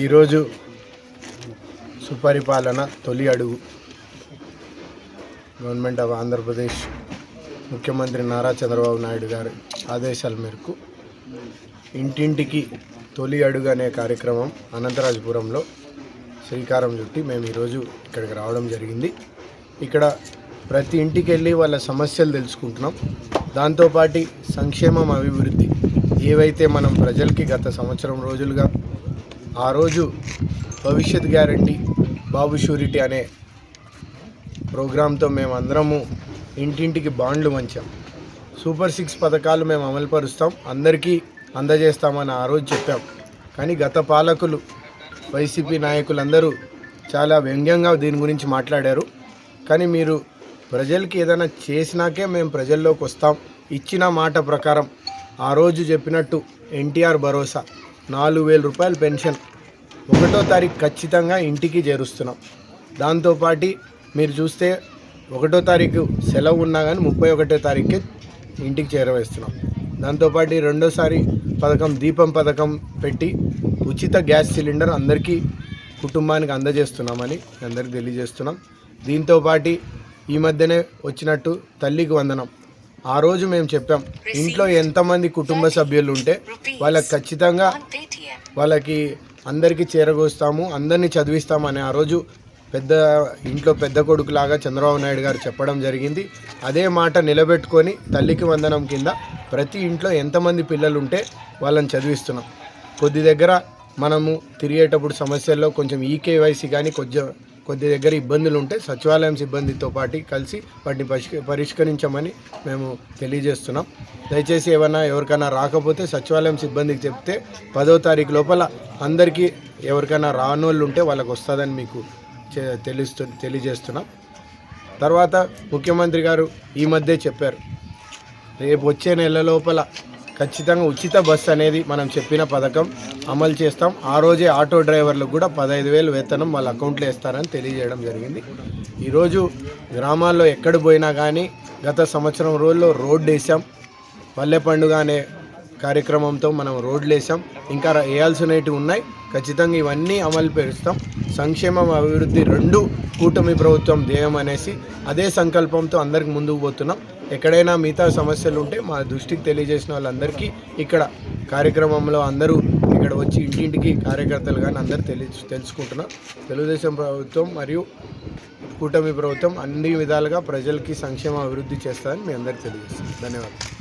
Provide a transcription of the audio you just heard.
ఈరోజు సుపరిపాలన తొలి అడుగు. గవర్నమెంట్ ఆఫ్ ఆంధ్రప్రదేశ్ ముఖ్యమంత్రి నారా చంద్రబాబు నాయుడు గారి ఆదేశాల మేరకు ఇంటింటికి తొలి అడుగు అనే కార్యక్రమం అనంతరాజపురంలో శ్రీకారం చుట్టి మేము ఈరోజు ఇక్కడికి రావడం జరిగింది. ఇక్కడ ప్రతి ఇంటికి వెళ్ళి వాళ్ళ సమస్యలు తెలుసుకుంటున్నాం. దాంతోపాటి సంక్షేమం అభివృద్ధి ఏవైతే మనం ప్రజలకి గత సంవత్సరం రోజులుగా ఆ రోజు భవిష్యత్ గ్యారంటీ బాబు షూరిటీ అనే ప్రోగ్రాంతో మేము అందరము ఇంటింటికి బాండ్లు మంచాం సూపర్ సిక్స్ పథకాలు మేము అమలుపరుస్తాం. అందరికీ అందజేస్తామని ఆ రోజు చెప్పాం. కానీ గత పాలకులు వైసీపీ నాయకులందరూ చాలా వ్యంగ్యంగా దీని గురించి మాట్లాడారు. కానీ మీరు ప్రజలకి ఏదైనా చేసినాకే మేము ప్రజల్లోకి వస్తాం. ఇచ్చిన మాట ప్రకారం ఆ రోజు చెప్పినట్టు ఎన్టీఆర్ భరోసా. నాలుగు వేల రూపాయల పెన్షన్. ఒకటో తారీఖు ఖచ్చితంగా ఇంటికి చేరుస్తున్నాం. దాంతోపాటు మీరు చూస్తే ఒకటో తారీఖు సెలవు ఉన్నా కానీ ముప్పై ఒకటో తారీఖుకి ఇంటికి చేరవేస్తున్నాం. దాంతోపాటు రెండోసారి పథకం దీపం పథకం పెట్టి ఉచిత గ్యాస్ సిలిండర్ అందరికీ కుటుంబానికి అందజేస్తున్నామని అందరికి తెలియజేస్తున్నాం. దీంతోపాటు ఈ మధ్యనే వచ్చినట్టు తల్లికి వందనం. ఆ రోజు మేము చెప్పాం ఇంట్లో ఎంతమంది కుటుంబ సభ్యులు ఉంటే వాళ్ళకి ఖచ్చితంగా వాళ్ళకి అందరికీ చేరగోస్తాము అందరినీ చదివిస్తామని ఆ రోజు పెద్ద ఇంట్లో పెద్ద కొడుకులాగా చంద్రబాబు నాయుడు గారు చెప్పడం జరిగింది. అదే మాట నిలబెట్టుకొని తల్లికి వందనం కింద ప్రతి ఇంట్లో ఎంతమంది పిల్లలు ఉంటే వాళ్ళని చదివిస్తున్నాం. కొద్ది దగ్గర మనము తిరిగేటప్పుడు సమస్యల్లో కొంచెం ఈకేవైసీ కానీ కొంచెం కొద్ది దగ్గర ఇబ్బందులు ఉంటే సచివాలయం సిబ్బందితో పాటు కలిసి వాటిని పరిష్క పరిష్కరించమని మేము తెలియజేస్తున్నాం. దయచేసి ఏమైనా ఎవరికైనా రాకపోతే సచివాలయం సిబ్బందికి చెప్తే పదో తారీఖు లోపల అందరికీ ఎవరికైనా రానోళ్ళు ఉంటే వాళ్ళకి వస్తుందని మీకు తెలుస్తు తెలియజేస్తున్నాం. తర్వాత ముఖ్యమంత్రి గారు ఈ మధ్య చెప్పారు. రేపు వచ్చే నెల లోపల ఖచ్చితంగా ఉచిత బస్సు అనేది మనం చెప్పిన పథకం అమలు చేస్తాం. ఆ రోజే ఆటో డ్రైవర్లకు కూడా పదహైదు వేలు వేతనం వాళ్ళ అకౌంట్లో వేస్తారని తెలియజేయడం జరిగింది. ఈరోజు గ్రామాల్లో ఎక్కడ పోయినా కానీ గత సంవత్సరం రోజుల్లో రోడ్డు వేసాం. పల్లె పండుగ అనే కార్యక్రమంతో మనం రోడ్లు వేసాం. ఇంకా వేయాల్సినవి ఉన్నాయి. ఖచ్చితంగా ఇవన్నీ అమలు పరుస్తాం. సంక్షేమం అభివృద్ధి రెండు కూటమి ప్రభుత్వం ధ్యేయం అనేసి అదే సంకల్పంతో అందరికి ముందుకు పోతున్నాం. ఎక్కడైనా మిగతా సమస్యలు ఉంటే మా దృష్టికి తెలియజేసిన వాళ్ళందరికీ ఇక్కడ కార్యక్రమంలో అందరూ ఇక్కడ వచ్చి ఇంటింటికి కార్యకర్తలు కానీ అందరూ తెలి తెలుసుకుంటున్నాం. తెలుగుదేశం ప్రభుత్వం మరియు కూటమి ప్రభుత్వం అన్ని విధాలుగా ప్రజలకి సంక్షేమ అభివృద్ధి చేస్తారని మీ అందరికీ తెలియజేస్తాను ధన్యవాదాలు.